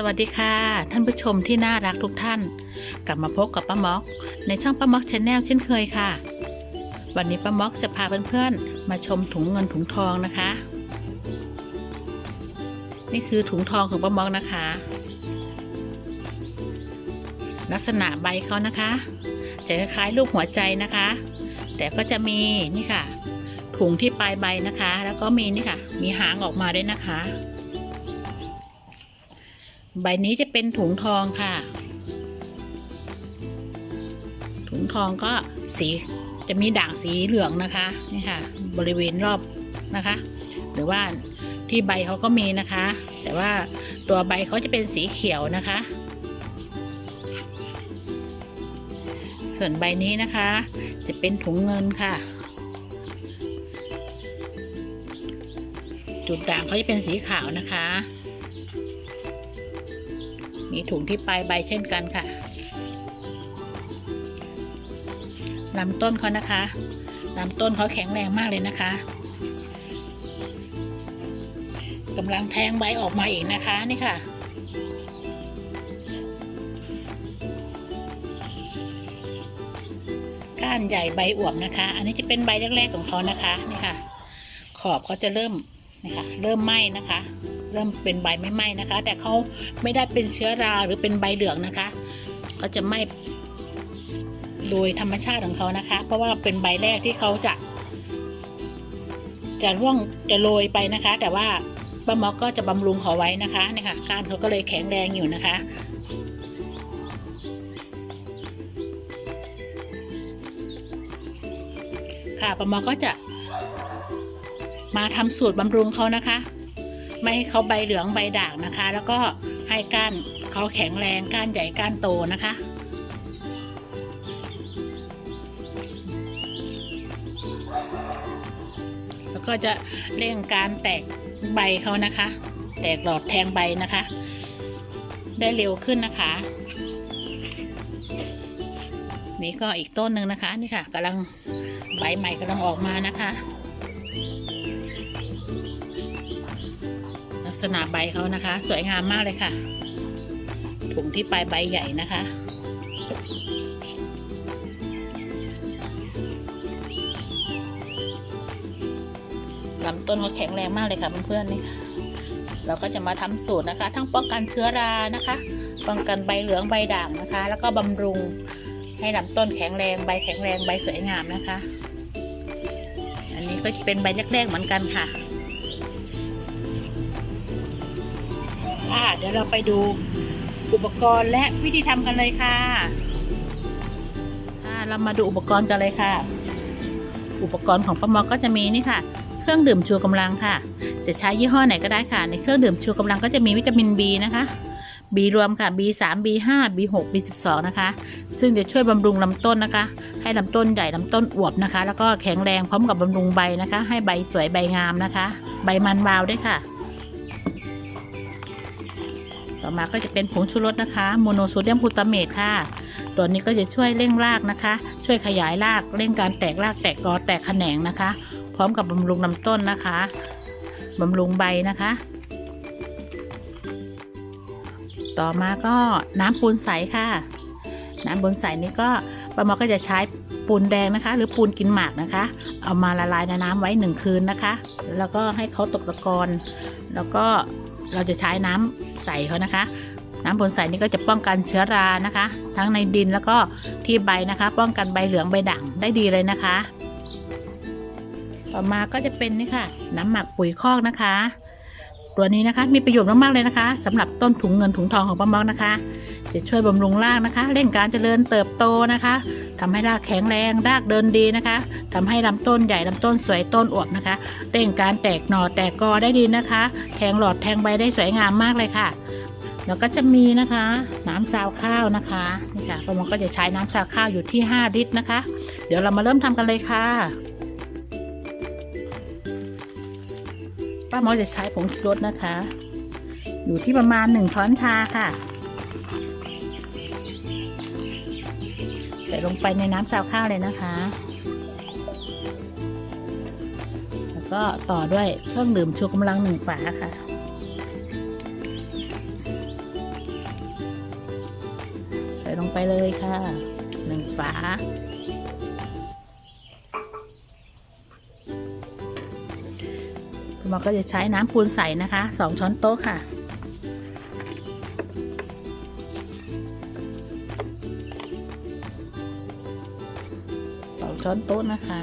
สวัสดีค่ะ ท่านผู้ชมที่น่ารักทุกท่าน กลับมาพบกับป้าม็อก ในช่องป้าม็อกชาแนลเช่นเคยค่ะ วันนี้ป้าม็อกจะพาเพื่อนๆมาชมถุงเงินถุงทองนะคะ นี่คือถุงทองของป้าม็อกนะคะ ลักษณะใบเขานะคะ จะคล้ายรูปหัวใจนะคะ แต่ก็จะมีนี่ค่ะ ถุงที่ปลายใบนะคะ แล้วก็มีนี่ค่ะ มีหางออกมาด้วยนะคะ ใบนี้จะเป็นถุงทองค่ะ ถุงทองก็สีจะมีด่างสีเหลืองนะคะนี่ค่ะ บริเวณรอบนะคะ หรือว่าที่ใบเขาก็มีนะคะ แต่ว่าตัวใบเขาจะเป็นสีเขียวนะคะ ส่วนใบนี้นะคะ จะเป็นถุงเงินค่ะ จุดด่างเขาจะเป็นสีขาวนะคะ มีถุงที่ปลายใบเช่นกันค่ะลำต้นเขานะคะลำต้นเขาแข็งแรงมากเลยนะคะกำลังแทงใบออกมาอีกนะคะนี่ค่ะ ก้านใหญ่ใบอวบนะคะ อันนี้จะเป็นใบแรกๆของเขานะคะนี่ค่ะ ขอบเขาจะเริ่มนี่ค่ะเริ่มไหม้นะคะ เริ่มเป็นใบไม่ไหม้นะคะ แต่เขาไม่ได้เป็นเชื้อราหรือเป็นใบเหลืองนะคะก็จะไหม้โดยธรรมชาติของเขานะคะ เพราะว่าเป็นใบแรกที่เขาจะ จะร่วงจะโรยไปนะคะ แต่ว่าป้าหมอก็จะบำรุงเขาไว้นะคะนี่ค่ะก้านเขาก็เลยแข็งแรงอยู่นะคะค่ะป้าหมอก็จะมาทำสูตรบำรุงเขานะคะ ไม่ให้เขาใบเหลืองใบด่างนะคะ แล้วก็ให้ก้านเขาแข็งแรงก้านใหญ่ก้านโตนะคะแล้วก็จะเร่งการแตกใบเขานะคะ แตกหลอดแทงใบนะคะ ได้เร็วขึ้นนะคะ นี่ก็อีกต้นหนึ่งนะคะ นี่ค่ะกำลังใบใหม่กำลังออกมานะคะ ษณะใบเขานะคะ สวยงามมากเลยค่ะ ถุงที่ปลายใบใหญ่นะคะ ลำต้นเขาแข็งแรงมากเลยค่ะเพื่อนๆนี่เราก็จะมาทำสูตรนะคะ ทั้งป้องกันเชื้อรานะคะ ป้องกันใบเหลืองใบด่างนะคะ แล้วก็บำรุงให้ลำต้นแข็งแรงใบแข็งแรงใบสวยงามนะคะ อันนี้ก็จะเป็นใบแรกๆเหมือนกันค่ะ ค่ะ เดี๋ยวเราไปดูอุปกรณ์และวิธีทำกันเลยค่ะค่ะ เรามาดูอุปกรณ์กันเลยค่ะ อุปกรณ์ของป้ามอก็จะมีนี่ค่ะ เครื่องดื่มชูกำลังค่ะ จะใช้ยี่ห้อไหนก็ได้ค่ะ ในเครื่องดื่มชูกำลังก็จะมีวิตามิน B นะคะ B รวมค่ะ B3 B5 B6 B12 นะคะ ซึ่งจะช่วยบำรุงลำต้นนะคะ ให้ลำต้นใหญ่ลำต้นอวบนะคะ แล้วก็แข็งแรงพร้อมกับบำรุงใบนะคะ ให้ใบสวยใบงามนะคะ ใบมันวาวด้วยค่ะ ต่อมาก็จะเป็นผงชูรสนะคะโมโนโซเดียมกลูตาเมตค่ะ ตัวนี้ก็จะช่วยเร่งรากนะคะ ช่วยขยายรากเร่งการแตกรากแตกกอแตกแขนงนะคะ พร้อมกับบำรุงลำต้นนะคะบำรุงใบนะคะ ต่อมาก็น้ำปูนใสค่ะ น้ำปูนใสนี้ก็ป้าหมอก็จะใช้ปูนแดงนะคะ หรือปูนกินหมากนะคะ เอามาละลายในน้ำไว้หนึ่งคืนนะคะ แล้วก็ให้เขาตกตะกอนแล้วก็ เราจะใช้น้ำใสเขานะคะ น้ำปูนใสนี่ก็จะป้องกันเชื้อรานะคะ ทั้งในดินแล้วก็ที่ใบนะคะ ป้องกันใบเหลืองใบด่างได้ดีเลยนะคะ ต่อมาก็จะเป็นนี่ค่ะ น้ำหมักปุ๋ยคอกนะคะ ตัวนี้นะคะมีประโยชน์มากๆเลยนะคะสำหรับต้นถุงเงินถุงทองของป้าม็อกนะคะ จะช่วยบำรุงรากนะคะ เร่งการเจริญเติบโตนะคะทำให้รากแข็งแรงรากเดินดีนะคะทำให้ลำต้นใหญ่ลำต้นสวยต้นอวบนะคะ เร่งการแตกหน่อแตกกอได้ดีนะคะ แทงหลอดแทงใบได้สวยงามมากเลยค่ะแล้วก็จะมีนะคะ น้ำซาวข้าวนะคะนี่ค่ะป้ามอกก็จะใช้น้ำซาวข้าวอยู่ที่ 5 ลิตรนะคะ เดี๋ยวเรามาเริ่มทำกันเลยค่ะป้าหมอจะใช้ผงชูรสนะคะ อยู่ที่ประมาณหนึ่งช้อนชาค่ะ ใส่ลงไปในน้ำซาวข้าวเลยนะคะ แล้วก็ต่อด้วยเครื่องดื่มชูกำลังหนึ่งฝาค่ะ ใส่ลงไปเลยค่ะหนึ่งฝาคุณหมอก็จะใช้น้ำปูนใสนะคะสองช้อนโต๊ะค่ะ ช้อนโต๊ะนะคะ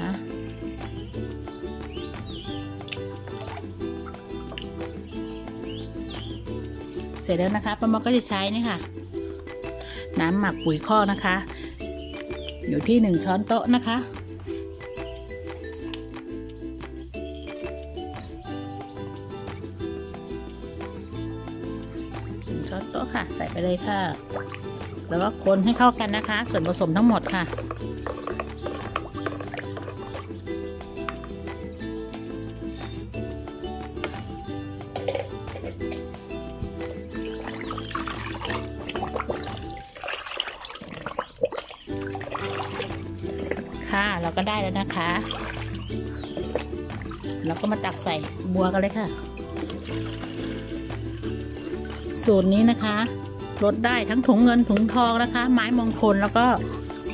เสร็จแล้วนะคะป้ามอก็จะใช้นี่ค่ะ น้ำหมักปุ๋ยคอกนะคะ อยู่ที่หนึ่งช้อนโต๊ะนะคะหนึ่งช้อนโต๊ะค่ะ ใส่ไปเลยค่ะ แล้วก็คนให้เข้ากันนะคะ ส่วนผสมทั้งหมดค่ะ ค่ะ เราก็ได้แล้วนะคะ เราก็มาตักใส่บัวกันเลยค่ะ สูตรนี้นะคะลดได้ทั้งถุงเงินถุงทองนะคะ ไม้มงคลแล้วก็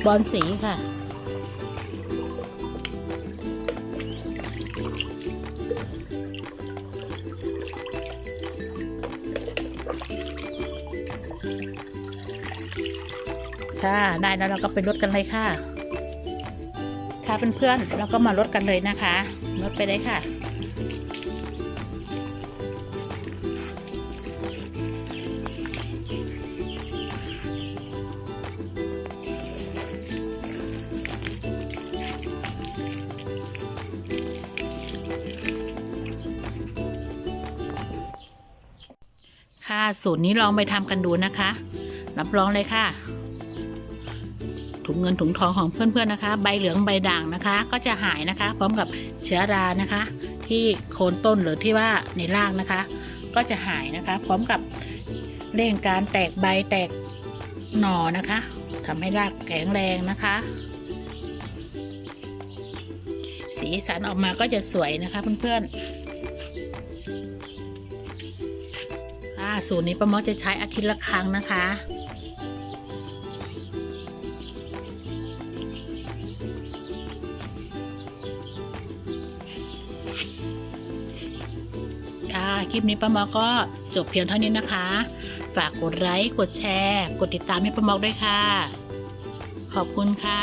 บอลสีค่ะค่ะ ได้แล้วเราก็ไปลดกันเลยค่ะ ค่ะเพื่อนๆเราก็มาลดกันเลยนะคะลดไปเลยค่ะ ค่ะสูตรนี้ลองไปทำกันดูนะคะรับรองเลยค่ะ ถุงเงินถุงทองของเพื่อนๆนะคะ ใบเหลืองใบด่างนะคะ ก็จะหายนะคะ พร้อมกับเชื้อรานะคะ ที่โคนต้นหรือที่ว่าในรากนะคะ ก็จะหายนะคะ พร้อมกับเร่งการแตกใบแตกหน่อนะคะทำให้รากแข็งแรงนะคะ สีสันออกมาก็จะสวยนะคะเพื่อนๆสูตรนี้ป้ามอจะใช้อาทิตย์ละครั้งนะคะ คลิปนี้ป้ามอก็จบเพียงเท่านี้นะคะ ฝากกดไลค์กดแชร์ กดติดตามให้ป้ามอด้วยค่ะ ขอบคุณค่ะ